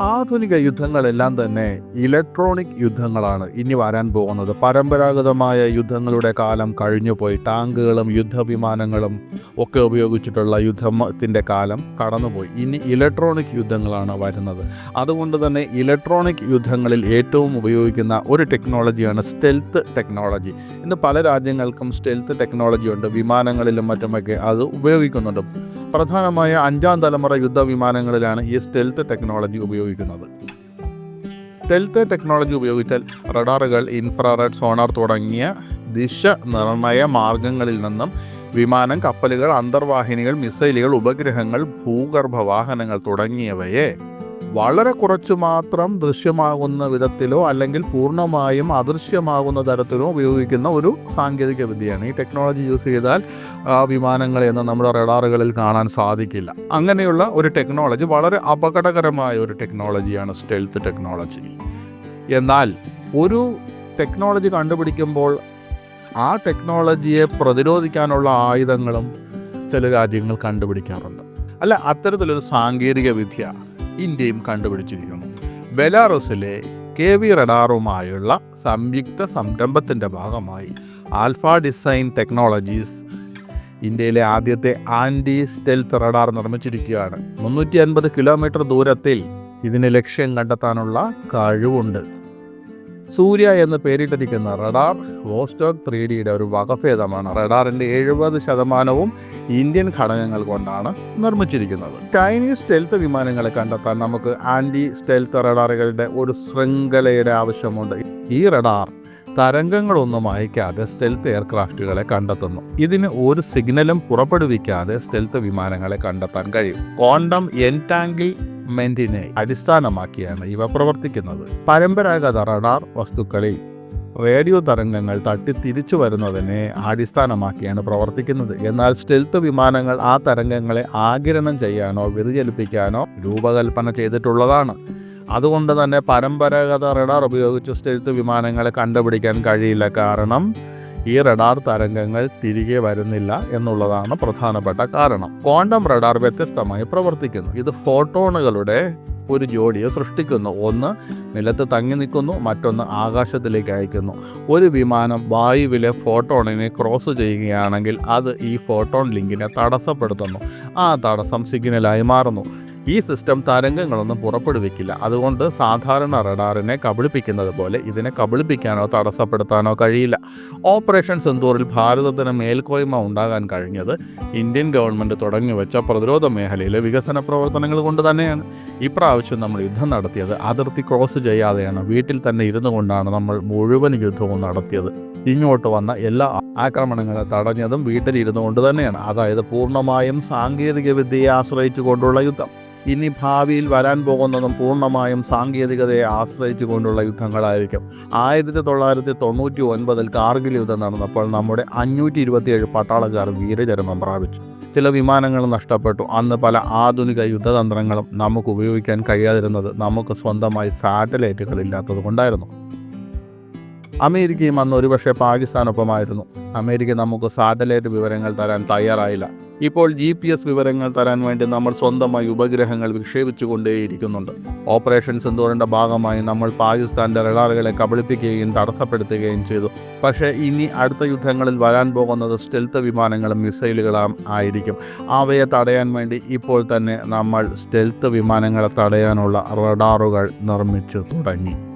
ആധുനിക യുദ്ധങ്ങളെല്ലാം തന്നെ ഇലക്ട്രോണിക് യുദ്ധങ്ങളാണ് ഇനി വരാൻ പോകുന്നത്. പരമ്പരാഗതമായ യുദ്ധങ്ങളുടെ കാലം കഴിഞ്ഞുപോയി ടാങ്കുകളും യുദ്ധവിമാനങ്ങളും ഒക്കെ ഉപയോഗിച്ചിട്ടുള്ള യുദ്ധത്തിന്റെ കാലം കടന്നുപോയി. ഇനി ഇലക്ട്രോണിക് യുദ്ധങ്ങളാണ് വരുന്നത്. അതുകൊണ്ട് തന്നെ ഇലക്ട്രോണിക് യുദ്ധങ്ങളിൽ ഏറ്റവും ഉപയോഗിക്കുന്ന ഒരു ടെക്നോളജിയാണ് സ്റ്റെൽത്ത് ടെക്നോളജി. ഇന്ന് പല രാജ്യങ്ങൾക്കും സ്റ്റെൽത്ത് ടെക്നോളജി ഉണ്ട്. വിമാനങ്ങളിലും മറ്റുമൊക്കെ അത് ഉപയോഗിക്കുന്നുണ്ട്. പ്രധാനമായ അഞ്ചാം തലമുറ യുദ്ധവിമാനങ്ങളിലാണ് ഈ സ്റ്റെൽത്ത് ടെക്നോളജി ഉപയോഗിക്കുന്നത്. സ്റ്റെൽത്ത് ടെക്നോളജി ഉപയോഗിച്ചാൽ റഡാറുകൾ ഇൻഫ്രാറെഡ് സോണാർ തുടങ്ങിയ ദിശ നിർണയ മാർഗങ്ങളിൽ നിന്നും വിമാനം കപ്പലുകൾ അന്തർവാഹിനികൾ മിസൈലുകൾ ഉപഗ്രഹങ്ങൾ ഭൂഗർഭ വാഹനങ്ങൾ തുടങ്ങിയവയെ വളരെ കുറച്ചു മാത്രം ദൃശ്യമാകുന്ന വിധത്തിലോ അല്ലെങ്കിൽ പൂർണമായും അദൃശ്യമാകുന്ന തരത്തിലോ ഉപയോഗിക്കുന്ന ഒരു സാങ്കേതിക വിദ്യയാണ്. ഈ ടെക്നോളജി യൂസ് ചെയ്താൽ ആ വിമാനങ്ങളെയൊന്നും നമ്മുടെ റഡാറുകളിൽ കാണാൻ സാധിക്കില്ല. അങ്ങനെയുള്ള ഒരു ടെക്നോളജി വളരെ അപകടകരമായ ഒരു ടെക്നോളജിയാണ് സ്റ്റെൽത്ത് ടെക്നോളജി. എന്നാൽ ഒരു ടെക്നോളജി കണ്ടുപിടിക്കുമ്പോൾ ആ ടെക്നോളജിയെ പ്രതിരോധിക്കാനുള്ള ആയുധങ്ങളും ചില രാജ്യങ്ങൾ കണ്ടുപിടിക്കാറുണ്ട്. അല്ല അത്തരത്തിലൊരു സാങ്കേതിക വിദ്യ ഇന്ത്യയും കണ്ടുപിടിച്ചിരിക്കുന്നു. ബെലാറസിലെ കെ വി റഡാറുമായുള്ള സംയുക്ത സംരംഭത്തിന്റെ ഭാഗമായി ആൽഫ ഡിസൈൻ ടെക്നോളജീസ് ഇന്ത്യയിലെ ആദ്യത്തെ ആന്റി സ്റ്റെൽത്ത് റഡാർ നിർമ്മിച്ചിരിക്കുകയാണ്. മുന്നൂറ്റി അൻപത് കിലോമീറ്റർ ദൂരത്തിൽ ഇതിന് ലക്ഷ്യം കണ്ടെത്താനുള്ള കഴിവുണ്ട്. സൂര്യ എന്ന് പേരിട്ടിരിക്കുന്ന റഡാർ വോസ്റ്റോക്ക് ത്രീ ഡിയുടെ ഒരു വകഭേദമാണ്. റഡാറിന്റെ എഴുപത് ശതമാനവും ഇന്ത്യൻ ഘടകങ്ങൾ കൊണ്ടാണ് നിർമ്മിച്ചിരിക്കുന്നത്. ചൈനീസ് സ്റ്റെൽത്ത് വിമാനങ്ങളെ കണ്ടെത്താൻ നമുക്ക് ആന്റി സ്റ്റെൽത്ത് റഡാറുകളുടെ ഒരു ശൃംഖലയുടെ ആവശ്യമുണ്ട്. ഈ റഡാർ തരംഗങ്ങളൊന്നും അയക്കാതെ സ്റ്റെൽത്ത് എയർക്രാഫ്റ്റുകളെ കണ്ടെത്തുന്നു. ഇതിന് ഒരു സിഗ്നലും പുറപ്പെടുവിക്കാതെ സ്റ്റെൽത്ത് വിമാനങ്ങളെ കണ്ടെത്താൻ കഴിയും. ക്വാണ്ടം എൻടാങ്കിൾമെന്റിനെ അടിസ്ഥാനമാക്കിയാണ് ഇവ പ്രവർത്തിക്കുന്നത്. പരമ്പരാഗത റഡാർ വസ്തുക്കളിൽ റേഡിയോ തരംഗങ്ങൾ തട്ടി തിരിച്ചു വരുന്നതിനെ അടിസ്ഥാനമാക്കിയാണ് പ്രവർത്തിക്കുന്നത്. എന്നാൽ സ്റ്റെൽത്ത് വിമാനങ്ങൾ ആ തരംഗങ്ങളെ ആഗിരണം ചെയ്യാനോ വ്യതിചലിപ്പിക്കാനോ രൂപകൽപ്പന ചെയ്തിട്ടുള്ളതാണ്. അതുകൊണ്ട് തന്നെ പരമ്പരാഗത റഡാർ ഉപയോഗിച്ച് സ്റ്റെൽത്ത് വിമാനങ്ങളെ കണ്ടുപിടിക്കാൻ കഴിയില്ല. കാരണം ഈ റഡാർ തരംഗങ്ങൾ തിരികെ വരുന്നില്ല എന്നുള്ളതാണ് പ്രധാനപ്പെട്ട കാരണം. ക്വാണ്ടം റഡാർ വ്യത്യസ്തമായി പ്രവർത്തിക്കുന്നു. ഇത് ഫോട്ടോണുകളുടെ ഒരു ജോഡിയെ സൃഷ്ടിക്കുന്നു. ഒന്ന് നിലത്ത് തങ്ങി നിൽക്കുന്നു മറ്റൊന്ന് ആകാശത്തിലേക്ക് അയക്കുന്നു. ഒരു വിമാനം വായുവിലെ ഫോട്ടോണിനെ ക്രോസ് ചെയ്യുകയാണെങ്കിൽ അത് ഈ ഫോട്ടോൺ ലിങ്കിനെ തടസ്സപ്പെടുത്തുന്നു. ആ തടസ്സം സിഗ്നലായി മാറുന്നു. ഈ സിസ്റ്റം തരംഗങ്ങളൊന്നും പുറപ്പെടുവിക്കില്ല. അതുകൊണ്ട് സാധാരണ റഡാറിനെ കബളിപ്പിക്കുന്നത് പോലെ ഇതിനെ കബളിപ്പിക്കാനോ തടസ്സപ്പെടുത്താനോ കഴിയില്ല. ഓപ്പറേഷൻ സിന്ദൂറിൽ ഭാരതത്തിന് മേൽക്കോയ്മ ഉണ്ടാകാൻ കഴിഞ്ഞത് ഇന്ത്യൻ ഗവൺമെന്റ് തുടങ്ങിവെച്ച പ്രതിരോധ മേഖലയിലെ വികസന പ്രവർത്തനങ്ങൾ കൊണ്ട് തന്നെയാണ്. ഇപ്രാവശ്യം നമ്മൾ യുദ്ധം നടത്തിയത്. അതിർത്തി ക്രോസ് ചെയ്യാതെയാണ്. വീട്ടിൽ തന്നെ ഇരുന്നു കൊണ്ടാണ് നമ്മൾ മുഴുവൻ യുദ്ധവും നടത്തിയത്. ഇങ്ങോട്ട് വന്ന എല്ലാ ആക്രമണങ്ങളെ തടഞ്ഞതും വീട്ടിലിരുന്നു കൊണ്ട് തന്നെയാണ്. അതായത് പൂർണമായും സാങ്കേതിക വിദ്യയെ ആശ്രയിച്ചു കൊണ്ടുള്ള യുദ്ധം. ഇനി ഭാവിയിൽ വരാൻ പോകുന്നതും പൂർണമായും സാങ്കേതികതയെ ആശ്രയിച്ചു കൊണ്ടുള്ള യുദ്ധങ്ങളായിരിക്കും. ആയിരത്തി തൊള്ളായിരത്തി തൊണ്ണൂറ്റി ഒൻപതിൽ കാർഗിൽ യുദ്ധം നടന്നപ്പോൾ നമ്മുടെ അഞ്ഞൂറ്റി ഇരുപത്തിയേഴ് പട്ടാളക്കാർ വീരചരമം പ്രാപിച്ചു. ചില വിമാനങ്ങൾ നഷ്ടപ്പെട്ടു. അന്ന് പല ആധുനിക യുദ്ധതന്ത്രങ്ങളും നമുക്ക് ഉപയോഗിക്കാൻ കഴിയാതിരുന്നത് നമുക്ക് സ്വന്തമായി സാറ്റലൈറ്റുകൾ ഇല്ലാത്തത് കൊണ്ടായിരുന്നു. അമേരിക്കയും അന്ന് ഒരുപക്ഷെ പാകിസ്ഥാനൊപ്പമായിരുന്നു. അമേരിക്ക നമുക്ക് സാറ്റലൈറ്റ് വിവരങ്ങൾ തരാൻ തയ്യാറായില്ല. ഇപ്പോൾ ജി പി എസ് വിവരങ്ങൾ തരാൻ വേണ്ടി നമ്മൾ സ്വന്തമായി ഉപഗ്രഹങ്ങൾ വിക്ഷേപിച്ചുകൊണ്ടേയിരിക്കുന്നുണ്ട്. ഓപ്പറേഷൻ സിന്ധൂറിന്റെ ഭാഗമായി നമ്മൾ പാകിസ്ഥാന്റെ റഡാറുകളെ കബളിപ്പിക്കുകയും തടസ്സപ്പെടുത്തുകയും ചെയ്തു. പക്ഷേ ഇനി അടുത്ത യുദ്ധങ്ങളിൽ വരാൻ പോകുന്നത് സ്റ്റെൽത്ത് വിമാനങ്ങളും മിസൈലുകളും ആയിരിക്കും. അവയെ തടയാൻ വേണ്ടി ഇപ്പോൾ തന്നെ നമ്മൾ സ്റ്റെൽത്ത് വിമാനങ്ങളെ തടയാനുള്ള റഡാറുകൾ നിർമ്മിച്ചു തുടങ്ങി.